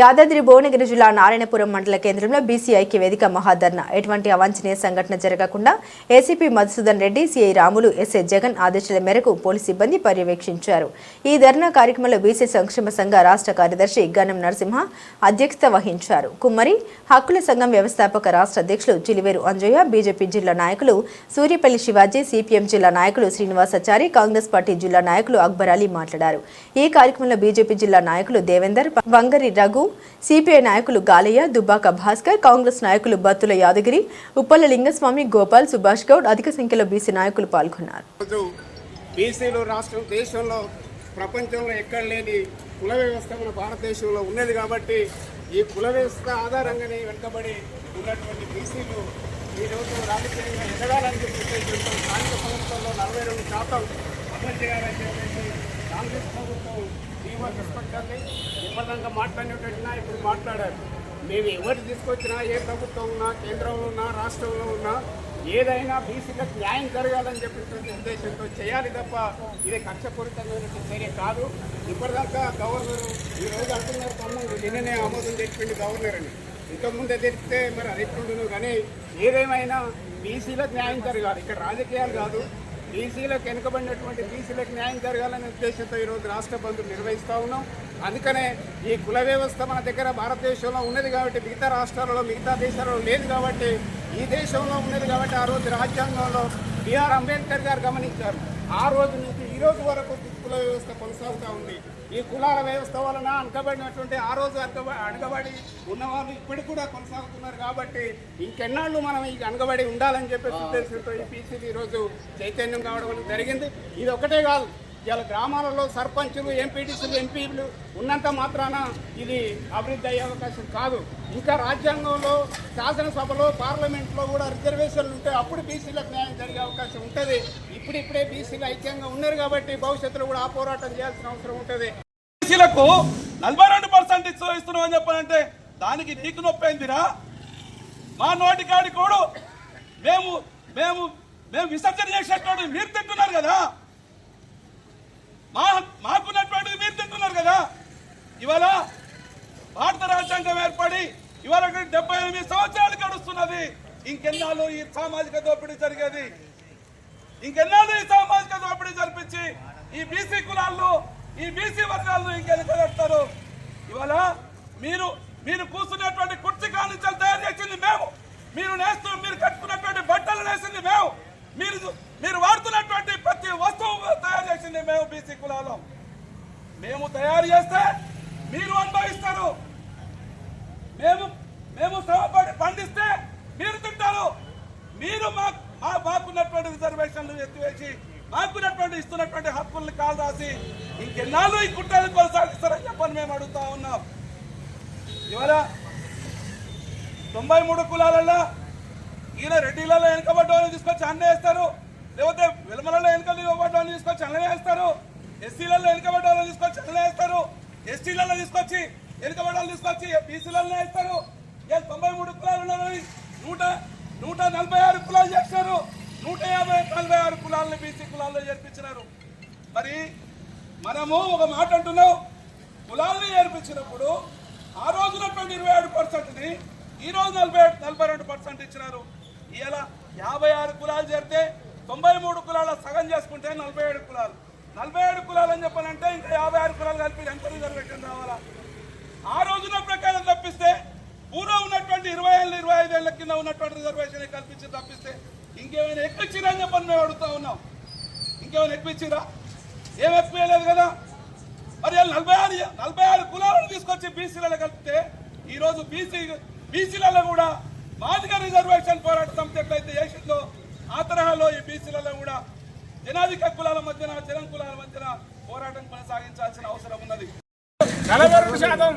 యాదాద్రి భువనగిరి జిల్లా నారాయణపురం మండల కేంద్రంలో బీసీ ఐక్య వేదిక మహాధర్న. ఎటువంటి అవాంఛనీయ సంఘటన జరగకుండా ACP Madhusudan Reddy CI Ramulu SI Jagan ఆదేశాల మేరకు పోలీసు సిబ్బంది పర్యవేక్షించారు. ఈ ధర్నా కార్యక్రమంలో బీసీ సంక్షేమ సంఘ రాష్ట్ర కార్యదర్శి గనం నరసింహ అధ్యక్షత వహించారు. కుమ్మరి హక్కుల సంఘం వ్యవస్థాపక రాష్ట్ర అధ్యక్షులు చిలివేరు అంజయ్య బీజేపీ జిల్లా నాయకులు సూర్యపల్లి శివాజీ సిపిఎం జిల్లా నాయకులు శ్రీనివాసాచారి కాంగ్రెస్ పార్టీ జిల్లా నాయకులు అక్బర్ అలీ మాట్లాడారు. ఈ కార్యక్రమంలో బీజేపీ జిల్లా నాయకులు దేవేందర్ వంగరి రఘు సిపిఐ నాయకులు గాలయ్య దుబ్బాక భాస్కర్ కాంగ్రెస్ నాయకులు బత్తుల యాదగిరి ఉప్పల లింగస్వామి గోపాల్ సుభాష్ గౌడ్ అధిక సంఖ్యలో బీసీ నాయకులు పాల్గొన్నారు. బీసీలు రాష్ట్రం దేశంలో ప్రపంచంలో ఎక్కడ లేని కుల వ్యవస్థ మన భారతదేశంలో ఉన్నది కాబట్టి ఈ కుల వ్యవస్థ ఆధారంగానే వెనుకబడి ఉన్నటువంటి బీసీలు ఈ రాజకీయంగా ఎదగాలని చెప్పి స్థానిక సంస్థల్లో నలభై రెండు శాతం అమలు చేయాలని చెప్పేసి కాంగ్రెస్ ప్రభుత్వం తీవ్ర దుష్పట్టాన్ని ఇబ్బందిగా మాట్లాడినట్టున్నా ఇప్పుడు మాట్లాడారు. మేము ఎవరు తీసుకొచ్చినా ఏ ప్రభుత్వం ఉన్నా కేంద్రంలో ఉన్నా రాష్ట్రంలో ఉన్నా ఏదైనా బీసీలకు న్యాయం జరగాలని చెప్పినటువంటి ఉద్దేశంతో చేయాలి తప్ప ఇది కక్షపూరితమైనటువంటి చర్య కాదు. ఇప్పటిదాకా గవర్నర్ ఈ రోజు అంటున్నారు తమ్ముడు నిన్ననే ఆమోదం తెచ్చిపోయింది గవర్నర్ అని. ఇంతకుముందే తెలిపితే మరి అది కానీ ఏదేమైనా బీసీలకు న్యాయం జరగాలి. ఇక్కడ రాజకీయాలు కాదు. బీసీలకు వెనుకబడినటువంటి బీసీలకు న్యాయం జరగాలనే ఉద్దేశంతో ఈరోజు రాష్ట్ర బంధులు నిర్వహిస్తూ ఉన్నాం. అందుకనే ఈ కుల వ్యవస్థ మన దగ్గర భారతదేశంలో ఉన్నది కాబట్టి మిగతా రాష్ట్రాలలో మిగతా దేశాలలో లేదు కాబట్టి ఈ దేశంలో ఉన్నది కాబట్టి ఆ రోజు రాజ్యాంగంలో బిఆర్ అంబేద్కర్ గారు గమనించారు. ఆ రోజు నుంచి ఈ రోజు వరకు వ్యవస్థ కొనసాగుతూ ఉంది. ఈ కులాల వ్యవస్థ వలన అనకబడినటువంటి ఆ రోజు అనకబ అనగబడి ఉన్నవాళ్ళు ఇప్పటికి కూడా కొనసాగుతున్నారు కాబట్టి ఇంకెన్నాళ్ళు మనం ఈ అనగబడి ఉండాలని చెప్పేసి ఉద్దేశంతో ఈ పీసీబీ ఈరోజు చైతన్యం కావడం జరిగింది. ఇది ఒకటే కాదు ఇలా గ్రామాలలో సర్పంచులు ఎంపీటీసీలు ఎంపీలు ఉన్నంత మాత్రాన ఇది అభివృద్ధి అయ్యే అవకాశం కాదు. ఇంకా రాజ్యాంగంలో శాసనసభలో పార్లమెంట్లో కూడా రిజర్వేషన్లు ఉంటాయి అప్పుడు బీసీలకు న్యాయం జరిగే అవకాశం ఉంటుంది. ఇప్పుడిప్పుడే బీసీలు ఐక్యంగా ఉన్నారు కాబట్టి భవిష్యత్తులో కూడా ఆ పోరాటం చేయాల్సిన అవసరం ఉంటుంది. బీసీలకు నలభై రెండు పర్సెంట్ ఇస్తున్నాం అని చెప్పాలంటే దానికి నీకు నొప్పైందిరా మా నోటి కాడి కోడు మేము మేము మేము విసర్జన చేసేటోడు మీరు తింటున్నారు కదా? మా మాకున్నటువంటిది మీరు తింటున్నారు కదా? ఇవాళ భారత రాజ్యాంగం ఏర్పడి ఇవాళ డెబ్బై ఎనిమిది సంవత్సరాలు గడుస్తున్నది. ఇంకెన్నాళ్ళు ఈ సామాజిక దోపిడీ జరిగేది? ఇంకెన్నాళ్ళు ఈ సామాజిక దోపిడీ జరిపించి ఈ బీసీ కులాల్లో ఈ బీసీ వర్గాలను ఇంకెనకడతారు ఇవాళ మీరు మీరు కూర్చున్నటువంటి కుర్చీ కానించాలు తయారు చేసింది మేము. మీరు నేస్తూ మీరు కట్టుకున్నటువంటి బట్టలు నేసింది మేము. మీరు మీరు వాడుతున్నటువంటి ప్రతి వస్తువు తయారు చేసింది మేము బీసీ కులాలో మేము తయారు చేస్తే మీరు అనుభవిస్తారు. మేము మేము శ్రమపడి పండిస్తే మీరు తింటారు. మీరు మాకు ఆ మాకున్నటువంటి రిజర్వేషన్లు ఎత్తివేసి మాకున్నటువంటి ఇస్తున్నటువంటి హక్కుల్ని కాలు రాసి ఇంకెన్నాళ్ళు ఈ కుట్రలు కొనసాగిస్తారని చెప్పని మేము అడుగుతా ఉన్నాం. ఇవాళ తొంభై మూడు కులాలలో ఈయన రెడ్డిలలో వెనుకబడ్డ తీసుకొచ్చి అన్న వేస్తారు లేకపోతే విలమలలో వెనుకబడ్డ వాళ్ళని తీసుకొచ్చి అన్ననే వేస్తారు ఎస్సీలలో వెనుకబడ్డ తీసుకొచ్చి అన్ననే వేస్తారు ఎస్టీలలో తీసుకొచ్చి వెనుకబడ్డ తీసుకొచ్చి బీసీలలో వేస్తారు. ఇలా తొంభై మూడు కులాలు నూట నూట నలభై ఆరు కులాలు యాభై నలభై ఆరు కులాలను బీసీ కులాల్లో చేర్పించినారు. మరి మనము ఒక మాట అంటున్నాం. కులాలను చేర్పించినప్పుడు ఆ రోజునటువంటి ఇరవై ఏడు పర్సెంట్ని ఈ రోజు నలభై నలభై రెండు పర్సెంట్ ఇచ్చినారు. ఇలా యాభై ఆరు కులాలు చేరితే తొంభై మూడు కులాల సగం చేసుకుంటే నలభై ఏడు కులాలు. నలభై ఏడు కులాలు అని చెప్పాలంటే ఇంకా యాభై ఆరు కులాలు కలిపి ఎంత రిజర్వేషన్ రావాలా? ఆ రోజున ప్రకారం తప్పిస్తే పూర్వం ఉన్నటువంటి ఇరవై ఏళ్ళు ఇరవై ఐదు కింద ఉన్నటువంటి రిజర్వేషన్ కల్పించి తప్పిస్తే ఇంకేమైనా ఎక్కిచ్చిరా అని చెప్పని మేము అడుగుతా ఉన్నాం. ఇంకేమైనా ఎక్కిచ్చిరా? ఏం ఎక్కువ లేదు కదా? మరి వాళ్ళు నలభై ఆరు నలభై ఆరు కులాలను తీసుకొచ్చి బీసీలలో కలిపితే ఈరోజు బీసీ బీసీలలో కూడా మాదిగ రిజర్వేషన్ పోరాట సమితి ఎట్లయితే చేసిందో ఆ తరహాలో ఈ బీసీలలో కూడా జనాధిక కులాల మధ్యన జనం కులాల మధ్యన పోరాటం కొనసాగించాల్సిన అవసరం ఉన్నది. నలభై రెండు శాతం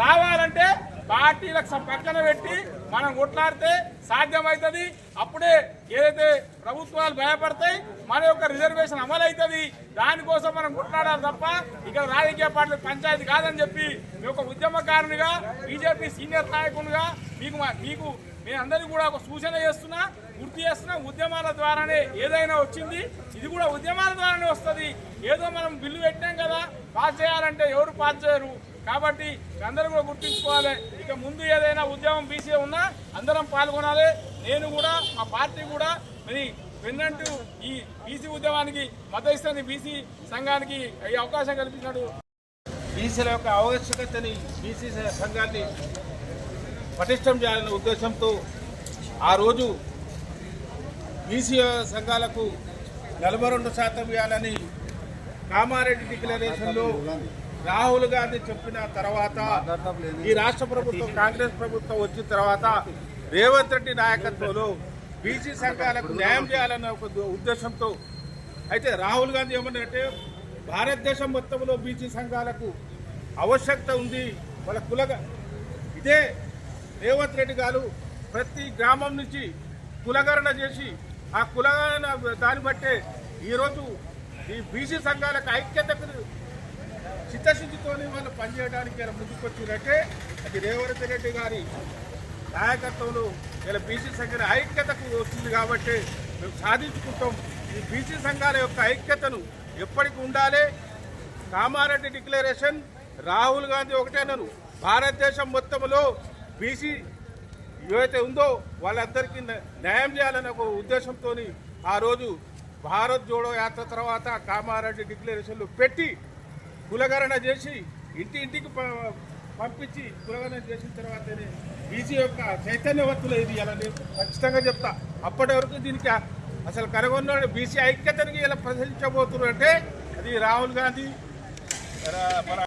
రావాలంటే పార్టీలకు పక్కన పెట్టి మనం కొట్లాడితే సాధ్యమవుతుంది. అప్పుడే ఏదైతే ప్రభుత్వాలు భయపడతాయి మన యొక్క రిజర్వేషన్ అమలు అవుతుంది దానికోసం మనం కొట్లాడాలి తప్ప ఇక్కడ రాజకీయ పార్టీలు పంచాయతీ కాదని చెప్పి మీ ఒక ఉద్యమకారునిగా బీజేపీ సీనియర్ నాయకునిగా మీకు మా- మీకు మీ అందరికీ కూడా ఒక సూచన చేస్తున్నా గుర్తు చేస్తున్నా ఉద్యమాల ద్వారానే ఏదైనా వచ్చింది ఇది కూడా ఉద్యమాల ద్వారానే వస్తుంది. ఏదో మనం బిల్లు పెట్టాం కదా పాస్ చేయాలంటే ఎవరు పాస్ చేయరు. కాబట్టి అందరూ కూడా గుర్తుంచుకోవాలి ఇక ముందు ఏదైనా ఉద్యమం బీసీ ఉన్నా అందరం పాల్గొనాలి. నేను కూడా మా పార్టీ కూడా మరి వెన్నంటూ ఈ బీసీ ఉద్యమానికి మద్దతు బీసీ సంఘానికి ఈ అవకాశం కల్పించినట్టు బీసీల యొక్క ఆవశ్యకతని బీసీ సంఘాన్ని పటిష్టం చేయాలనే ఉద్దేశంతో ఆ రోజు బీసీ సంఘాలకు నలభై రెండు శాతం ఇవ్వాలని కామారెడ్డి డిక్లరేషన్లో రాహుల్ గాంధీ చెప్పిన తర్వాత ఈ రాష్ట్ర ప్రభుత్వం కాంగ్రెస్ ప్రభుత్వం వచ్చిన తర్వాత రేవంత్ రెడ్డి నాయకత్వంలో బీసీ సంఘాలకు న్యాయం చేయాలన్న ఒక ఉద్దేశంతో అయితే రాహుల్ గాంధీ ఏమన్నంటే భారతదేశం మొత్తంలో బీసీ సంఘాలకు ఆవశ్యకత ఉంది వాళ్ళ కులగా ఇదే రేవంత్ రెడ్డి గారు ప్రతి గ్రామం నుంచి కులగరణ చేసి ఆ కులగరణ దాన్ని బట్టే ఈరోజు ఈ బీసీ సంఘాలకు ఐక్యతకు చిత్తశుద్ధితోనే వాళ్ళు పనిచేయడానికి ముందుకొచ్చినట్టే అది రేవంత్ రెడ్డి గారి నాయకత్వంలో ఇలా బీసీ సంఘాల ఐక్యతకు వస్తుంది కాబట్టి మేము సాధించుకుంటాం. ఈ బీసీ సంఘాల యొక్క ఐక్యతను ఎప్పటికి ఉండాలి? కామారెడ్డి డిక్లరేషన్ రాహుల్ గాంధీ ఒకటేనను భారతదేశం మొత్తంలో బీసీ ఏవైతే ఉందో వాళ్ళందరికీ న్యాయం చేయాలనే ఒక ఉద్దేశంతో ఆ రోజు భారత్ జోడో యాత్ర తర్వాత కామారెడ్డి డిక్లరేషన్లు పెట్టి కులగరణ చేసి ఇంటి ఇంటికి పంపించి కులగణన చేసిన తర్వాతనే బీసీ యొక్క చైతన్యవంతులు ఇది ఇలా నేను ఖచ్చితంగా చెప్తా. అప్పటి వరకు దీనికి అసలు కనుగొన్న బీసీ ఐక్యతను ఇలా ప్రదర్శించబోతున్నారు అంటే అది రాహుల్ గాంధీ మన